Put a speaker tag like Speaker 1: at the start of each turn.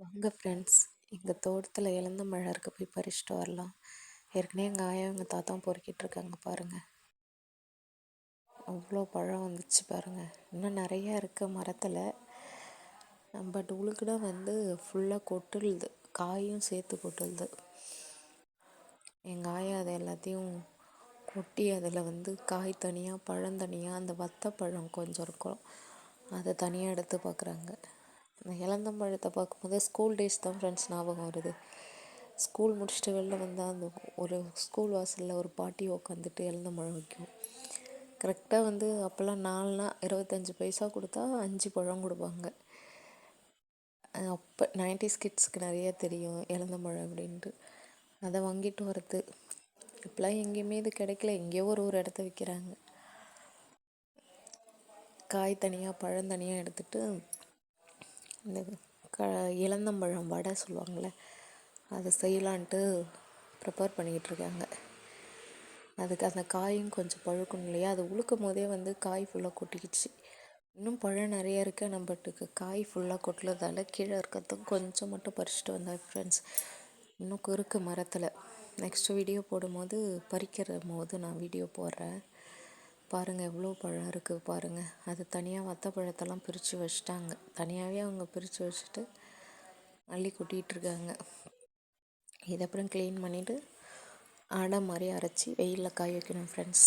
Speaker 1: வாங்க ஃப்ரெண்ட்ஸ் எங்கள் தோட்டத்தில் இழந்த மழை இருக்க போய் பறிச்சுட்டு வரலாம். ஏற்கனவே எங்கள் ஆயா எங்கள் தாத்தா பொறுக்கிட்டு இருக்காங்க பாருங்கள் அவ்வளோ பழம் வந்துச்சு பாருங்கள் இன்னும் நிறையா இருக்குது மரத்தில். பட் உழுக்குனா வந்து ஃபுல்லாக கொட்டுழுது காயும் சேர்த்து கொட்டுழுது எங்கள் ஆயா அதை எல்லாத்தையும் கொட்டி அதில் வந்து காய் தனியாக பழம் தனியாக அந்த வத்தப்பழம் கொஞ்சம் இருக்கும். அதை தனியாக எடுத்து பார்க்குறாங்க இந்த இளந்தம்பழத்தை பார்க்கும்போது ஸ்கூல் டேஸ் தான் ஃப்ரெண்ட்ஸ் ஞாபகம் வருது. ஸ்கூல் முடிச்சுட்டு வெளில வந்தால் அந்த ஒரு ஸ்கூல் வாசலில் ஒரு பாட்டி உட்காந்துட்டு இளந்தம்பழம் வைக்கும். கரெக்டாக வந்து அப்போல்லாம் நாலுனா இருபத்தஞ்சி பைசா கொடுத்தா அஞ்சு பழம் கொடுப்பாங்க. அப்போ நைன்டிஸ் கிட்ஸ்க்கு நிறைய தெரியும் இளந்தம்பழம் அப்படின்ட்டு. அதை வாங்கிட்டு வரது இப்போலாம் எங்கேயுமே இது கிடைக்கல. எங்கேயோ ஒரு ஒரு இடத்த விற்கிறாங்க காய் தனியாக பழம் தனியாக எடுத்துகிட்டு இந்த க இளந்தம்பழம் வடை சொல்லுவாங்கள்ல அதை செய்யலான்ட்டு ப்ரிப்பேர் பண்ணிக்கிட்டு இருக்காங்க அதுக்கு அந்த காயும் கொஞ்சம் பழுக்கணும் இல்லையா? அது உழுக்கும் போதே வந்து காய் ஃபுல்லாக கொட்டிக்கிச்சு. இன்னும் பழம் நிறைய இருக்குது நம்மட்டுக்கு காய் ஃபுல்லாக கொட்டுறதால கீழே இருக்கிறதும் கொஞ்சம் மட்டும் பறிச்சுட்டு வந்தேன் ஃப்ரெண்ட்ஸ் இன்னும் குறுக்கு மரத்தில். நெக்ஸ்ட் வீடியோ போடும்போது பறிக்கிற போது நான் வீடியோ போடுறேன். பாருங்கள் எவ்வளோ பழம் இருக்குது பாருங்கள் அது தனியாக வத்த பழத்தெல்லாம் பிரித்து வச்சுட்டாங்க. தனியாகவே அவங்க பிரித்து வச்சுட்டு அள்ளி கொட்டிகிட்ருக்காங்க இது அப்புறம் க்ளீன் பண்ணிவிட்டு அடை மாதிரி அரைச்சி வெயிலில் காய வைக்கணும் ஃப்ரெண்ட்ஸ்